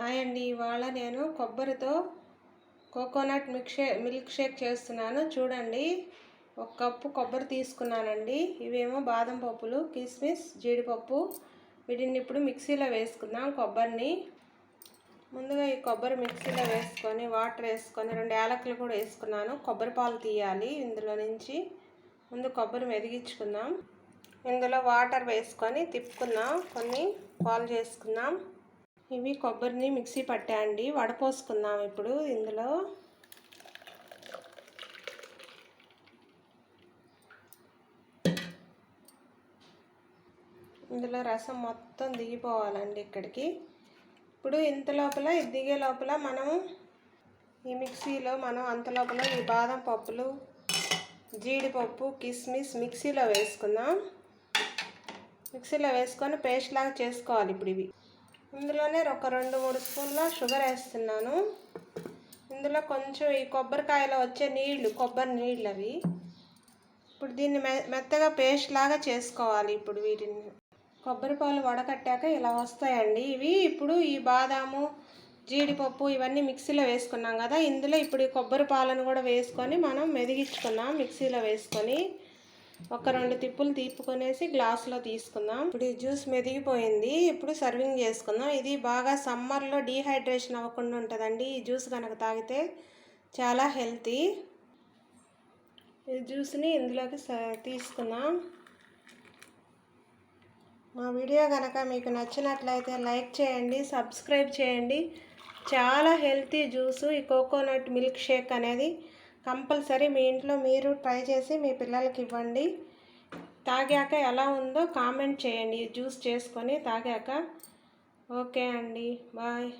Hi అండి ఇవాళ నేను కొబ్బరితో coconut milk shake milkshake చేస్తున్నాను. చూడండి ఒక కప్పు కొబ్బరి తీసుకున్నానండి. ఇవేమో బాదం పప్పులు కిస్మిస్ జీడిపప్పు. వీటిని ఇప్పుడు మిక్సీలో వేసుకుందాం కొబ్బరిని. ముందుగా ఈ కొబ్బరి మిక్సీలో వేసుకొని వాటర్ వేసుకొని రెండు యాలకులు కూడా వేసుకున్నాను. కొబ్బరి పాలు తీయాలి ఇందులో నుంచి. ముందు కొబ్బరి మెదిగించుకుందాం. ఇందులో వాటర్ వేసుకొని తిప్పుకుందాం. కొన్ని పాలు చేసుకుందాం. ఇవి కొబ్బరిని మిక్సీ పట్టా అండి. వడపోసుకుందాం ఇప్పుడు ఇందులో. ఇందులో రసం మొత్తం దిగిపోవాలండి ఇక్కడికి. ఇప్పుడు ఇంత లోపల ఇది దిగే లోపల మనం ఈ మిక్సీలో మనం అంత లోపల ఈ బాదం పప్పులు జీడిపప్పు కిస్మిస్ మిక్సీలో వేసుకుందాం. మిక్సీలో వేసుకొని పేస్ట్ లాగా చేసుకోవాలి ఇప్పుడు ఇవి. ఇందులోనే ఒక రెండు మూడు స్పూన్ల షుగర్ వేస్తున్నాను. ఇందులో కొంచెం ఈ కొబ్బరికాయలో వచ్చే నీళ్ళు కొబ్బరి నీళ్ళు అవి. ఇప్పుడు దీన్ని మె మెత్తగా పేస్ట్ లాగా చేసుకోవాలి ఇప్పుడు వీటిని. కొబ్బరి పాలు వడకట్టాక ఇలా వస్తాయండి. ఇవి ఇప్పుడు ఈ బాదాము జీడిపప్పు ఇవన్నీ మిక్సీలో వేసుకున్నాం కదా. ఇందులో ఇప్పుడు ఈ కొబ్బరి పాలను కూడా వేసుకొని మనం మెదిగించుకున్నాం మిక్సీలో వేసుకొని. ఒక రెండు తిప్పులు తీపుకొనేసి గ్లాసులో తీసుకుందాం. ఇప్పుడు ఈ జ్యూస్ మెదిగిపోయింది. ఇప్పుడు సర్వింగ్ చేసుకుందాం. ఇది బాగా సమ్మర్లో డీహైడ్రేషన్ అవ్వకుండా ఉంటుందండి. ఈ జ్యూస్ కనుక తాగితే చాలా హెల్తీ. ఈ జ్యూస్ని ఇందులోకి తీసుకుందాం. మా వీడియో కనుక మీకు నచ్చినట్లయితే లైక్ చేయండి సబ్స్క్రైబ్ చేయండి. చాలా హెల్తీ జ్యూసు ఈ కోకోనట్ మిల్క్ షేక్ అనేది. కంపల్సరీ మీ ఇంట్లో మీరు ట్రై చేసి మీ పిల్లలకి ఇవ్వండి. తాగాక ఎలా ఉందో కామెంట్ చేయండి. జ్యూస్ చేసుకొని తాగాక. ఓకే అండి. బాయ్.